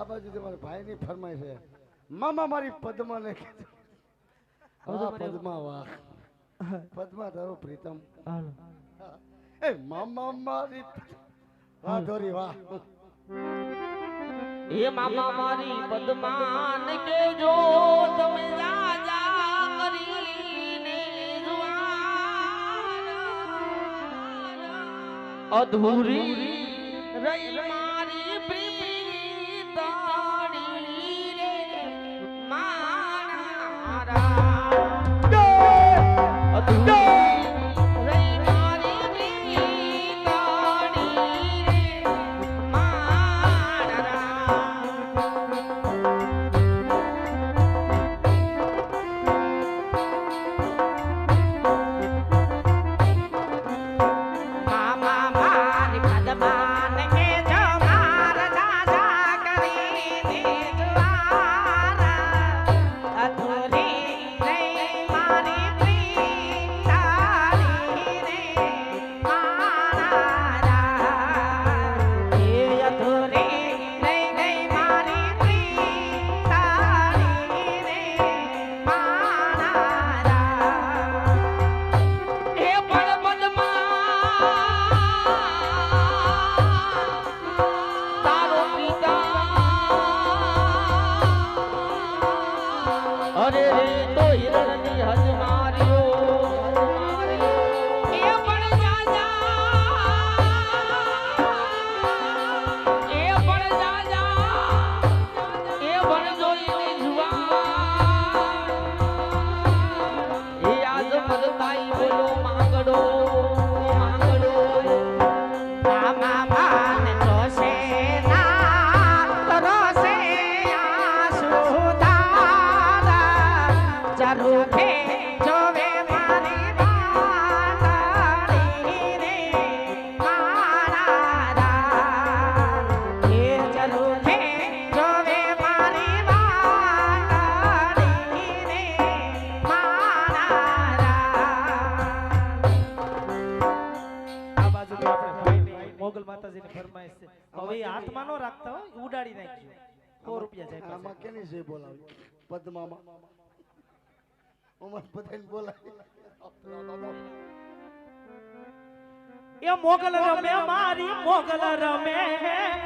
આ બાજુ તમારા ભાઈની ફરમાય છે મામા મારી પદ્માને કીધું હા પદ્મા વાહ. પદ્મા તારો પ્રીતમ. એ મામા મારી વાહ ધોરી વાહ. એ મામા મારી પદ્માન કેજો તમે રાજા કરીને જુવાન. અધૂરી રહી અધૂરી અરે રે હાથમાં ન રાખતા હોય ઉડાડી નાખજો. સો રૂપિયા જાય આમાં કેની છે બોલાવી? પદ્મામાં. ઉમર બધાને બોલાવી. એ મોગલ રમે મારી મોગલ રમે.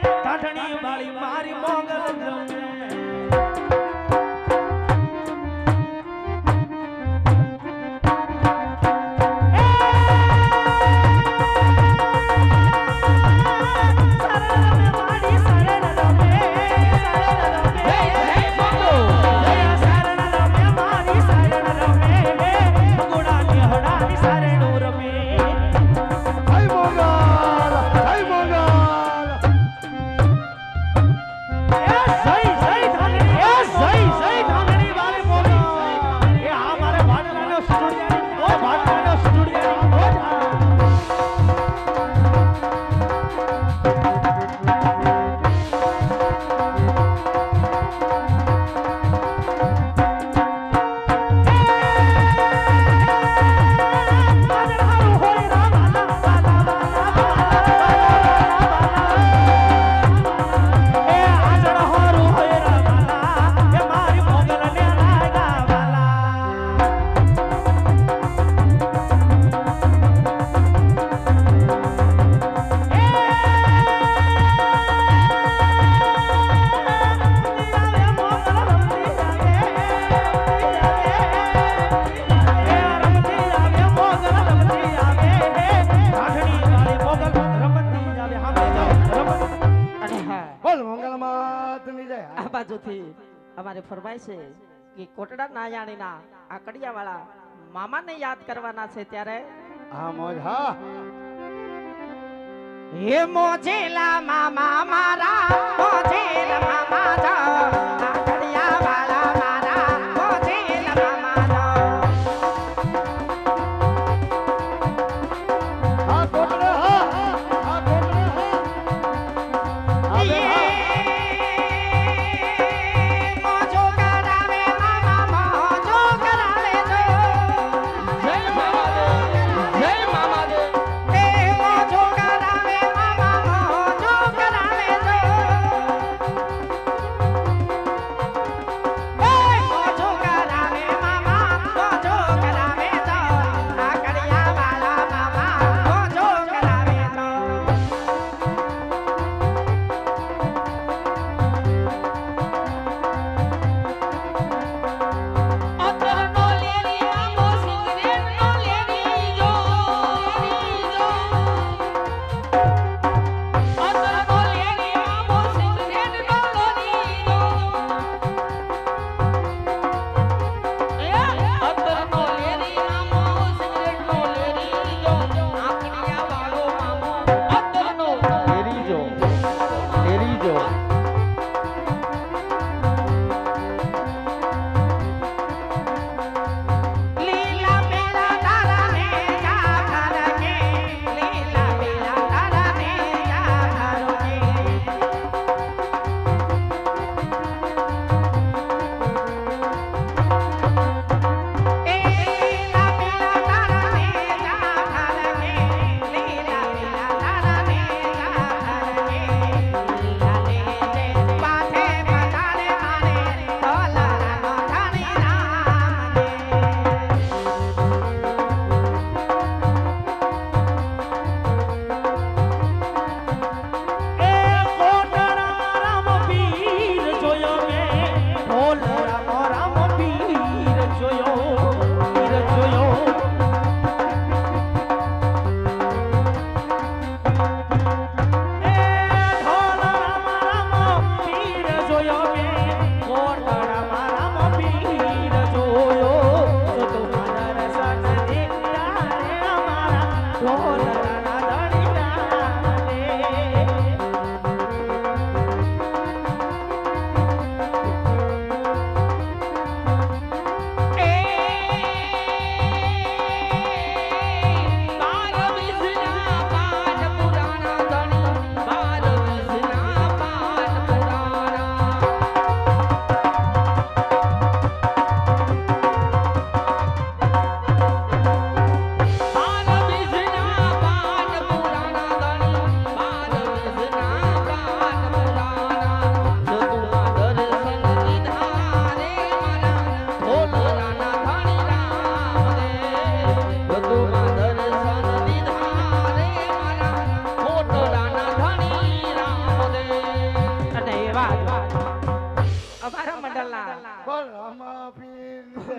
ટાઢણી વાળી મારી મોગલ રમે. અમારે છે કે કોટડા નાયાણીના આ કડિયાવાળા મામાને યાદ કરવાના છે ત્યારે? હા મોજ હા. હે મોજેલા મામા મારા મોજેલા મામા જા.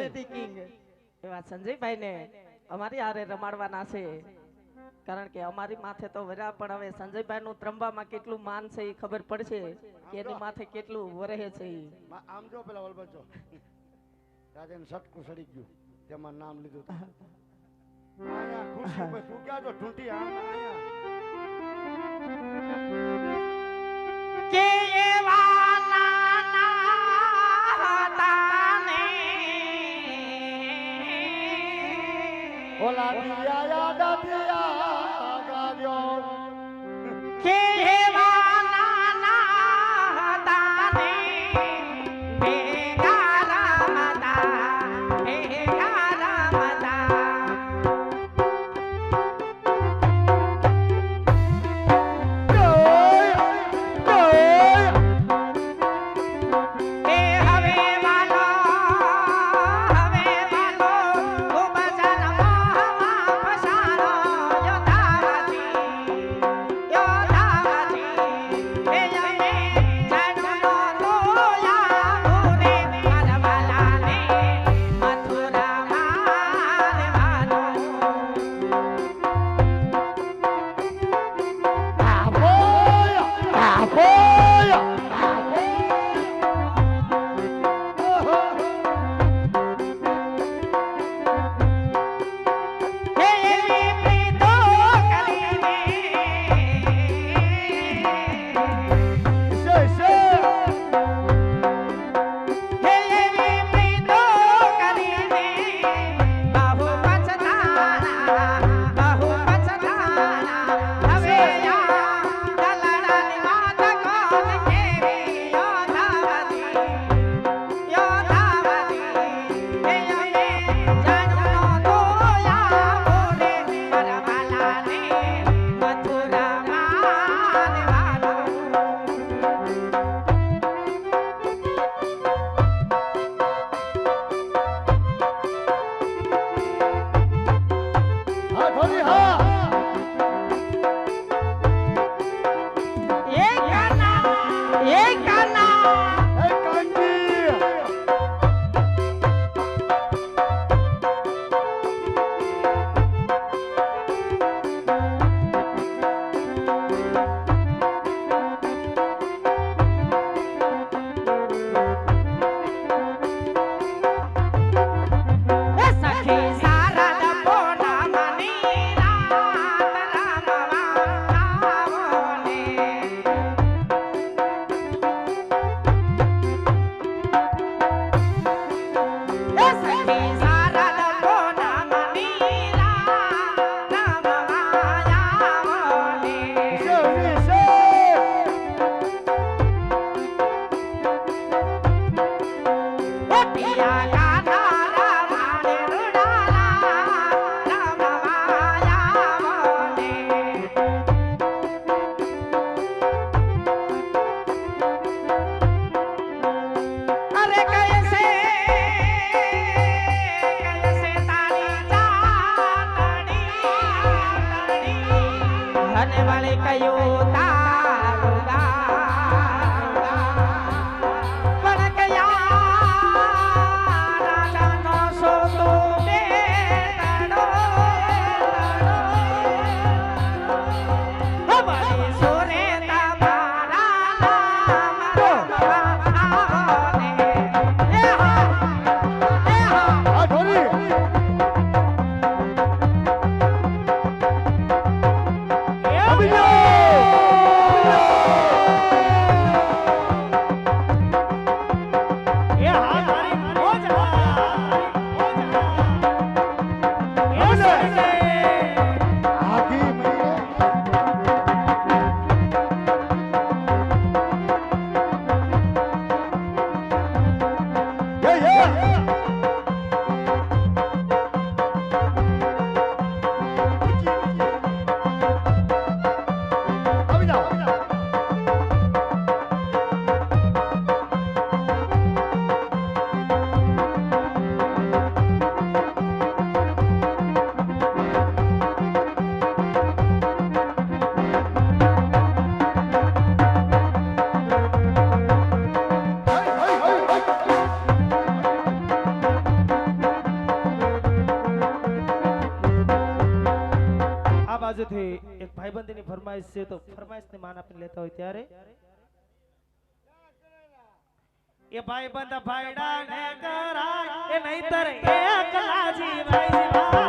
Comedy king. એવા સંજયભાઈને અમારી હારે રમાડવાના છે. કારણ કે અમારી માથે તો વરા પણ હવે સંજયભાઈ નું ત્રંબામાં કેટલું માન છે એ ખબર પડશે કે એની માથે કેટલું વરહે છે. આમ જો પેલા જો. રાજન સટકું સડી ગયું. તેમાં નામ લીધું ક્યાં ઢૂંઢી આયા. કે એવા ઓલા દિયા યાદ દિયા ગાજો કે કે ભાઈ બંધ ભાઈડા ને કરાય. એ નહીતર એકલા જીવાય.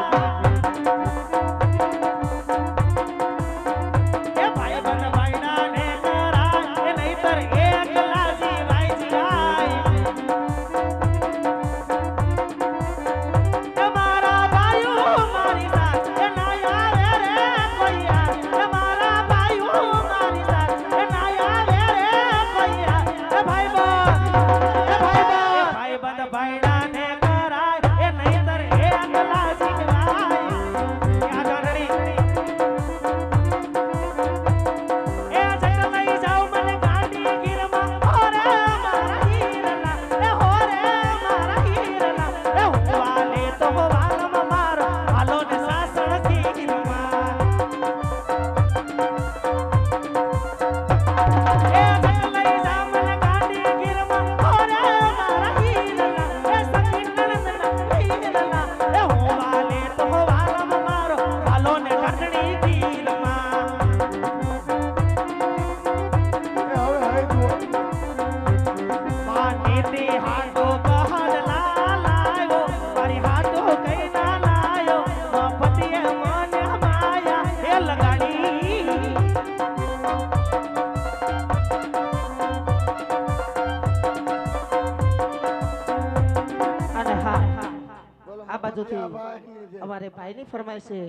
છે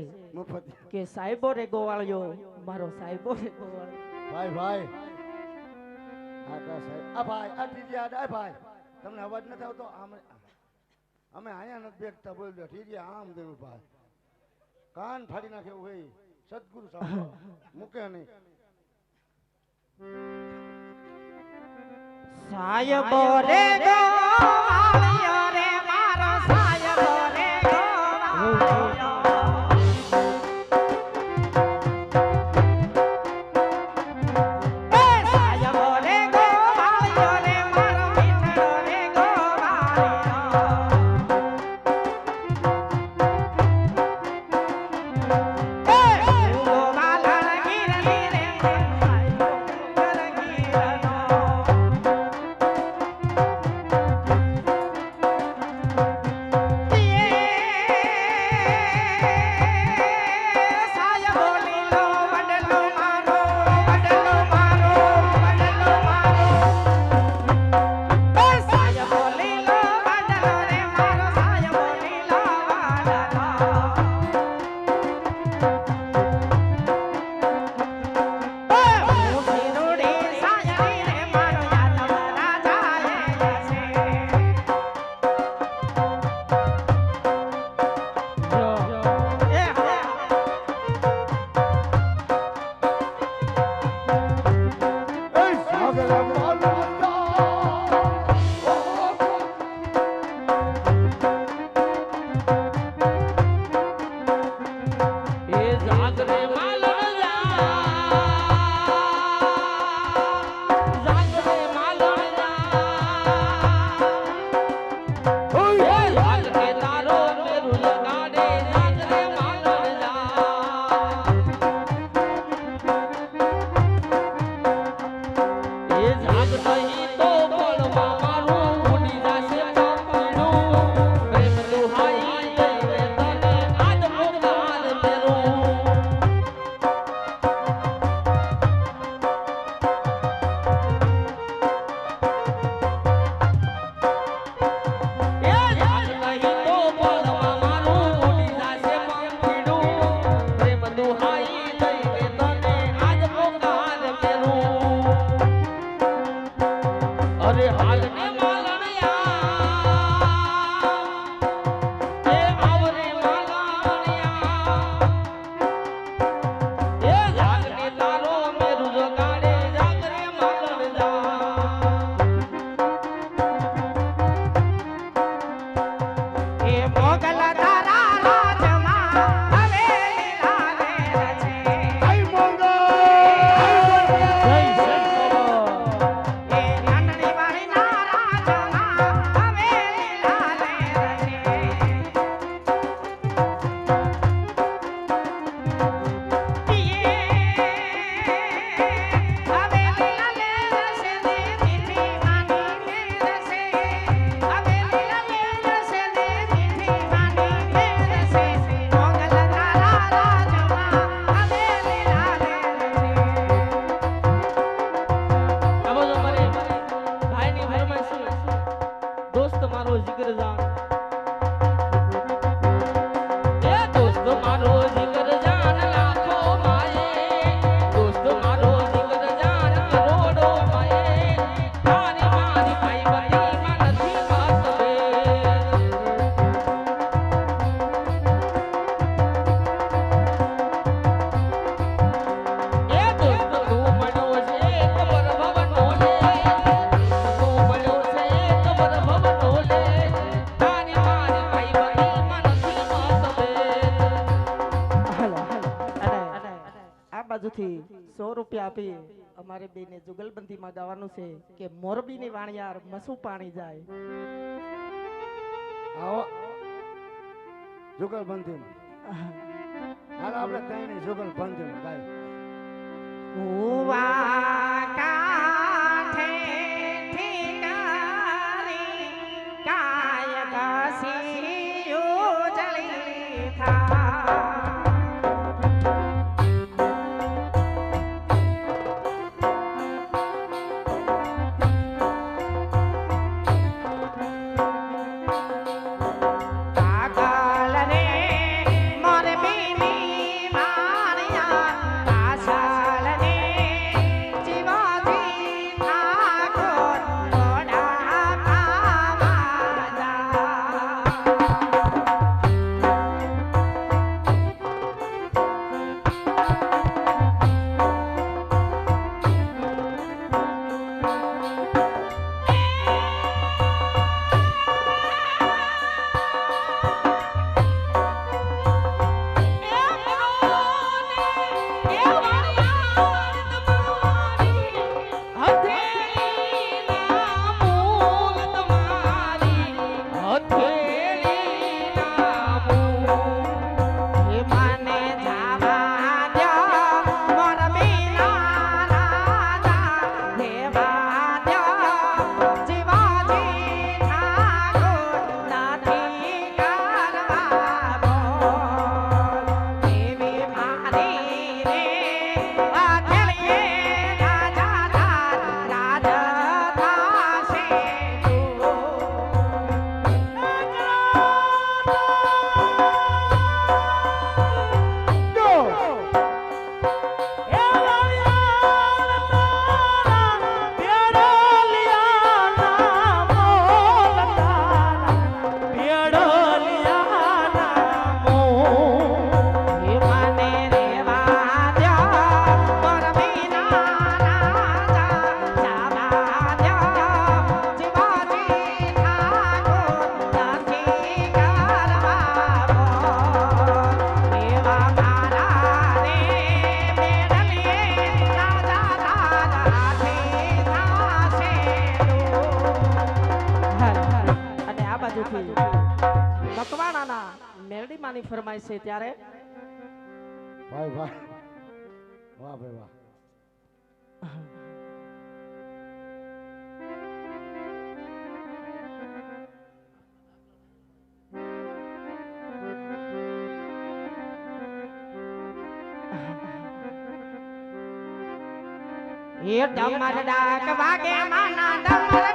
કે સાહેબો રે ગોવાળ્યો મારો સાહેબો રે ગોવાળ્યો ભાઈ ભાઈ. હા તા સાહેબ. આ ભાઈ આ ઠીક આ ભાઈ. તમને અવાજ નથી આવતો? આમ અમે આયા નથી બેઠતા બોલ્યો ઠીક આમ દેવું ભાઈ. કાન ફાડી નાખે ભાઈ હોય. સદગુરુ સાહેબ મૂકે નહીં. સાહેબ રે ગોવાળ્યો Mama. જુગલબંધીમાં ગાવાનું છે કે મોરબીની વાણિયાર મસુ પાણી જાય. આવો. જુગલ બંધી હાલો આપણે નહીં જુગલ બંધી ગાય કુવા કાંઠે મકવાણાના મેરડીમાંની ફરમાય છે ત્યારે? ભાઈ ભાઈ. વાહ ભાઈ વાહ. એ ડમર ડાક વાગે માના ડમર